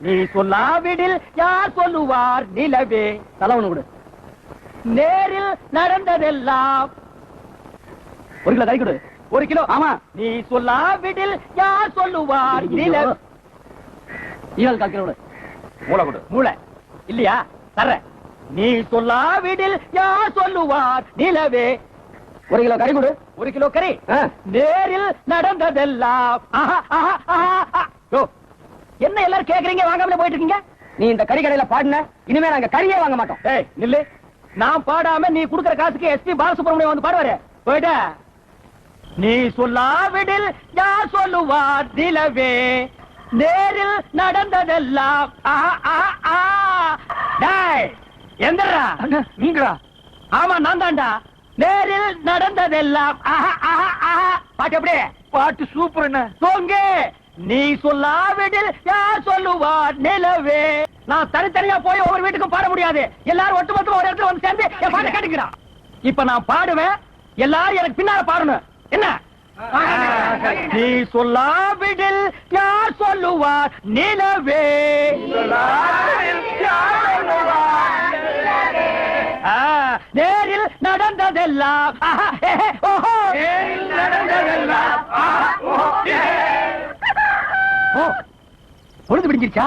நீ சொல்லாவிடில் யார் சொல்லுவார் நிலவே? தலைவனு கொடு. நேரில் நடந்ததெல்லாம். ஒரு கிலோ கறி கொடு. ஒரு கிலோ ஆமா. நீ சொல்லாவிடில் யார் சொல்லுவார் நிலவே? ஈரல் கால் கிலோ கொடு. மூளை கொடு. மூளை. இல்லையா? தர நீ சொல்லாவிடில் யார் சொல்லுவார் நிலவே? ஒரு கிலோ கறி கொடு. ஒரு கிலோ கறி. நேரில் நடந்ததெல்லாம். என்ன எல்லாரும் கேக்குறீங்க? வாங்காமலே போயிட்டு இருக்கீங்க நீ இந்த கறி கடையில பாடின இனிமே நாங்க கறியே வாங்க மாட்டோம். ஏய் நில்லு. நான் பாடாம நீ குடுக்கற காசுக்கு எஸ்பி பாலசுப்ரமணியம் வந்து பாடுவாரு. போயிட்ட. நீ சொல்லாவிடில் யார் சொல்லுவார் நிலவே நேரில் நடந்ததெல்லாம். எந்திரா நீங்களா ஆமா நான் தான்டா. நேரில் நடந்ததெல்லாம். பாட்டு எப்படி? பாட்டு சூப்பர் என்ன தோங்கு. நீ சொல்லாவிடில் யார் சொல்லுவார் நிலவே? நான் தனித்தனியா போய் ஒவ்வொரு வீட்டுக்கும் பாட முடியாது. எல்லாரும் ஒட்டுமொத்தமா ஒரு இடத்துல வந்து சேர்ந்து என் பாட்டை கேட்டுக்கிறான் இப்ப நான் பாடுவேன். எல்லாரும் எனக்கு பின்னால பாடணும். என்ன? நீ சொல்லாவிடில் யார் சொல்லுவார் நிலவே? நேரில் நடந்ததெல்லாம். ஆஹா, பொழுது பிடிச்சிருச்சா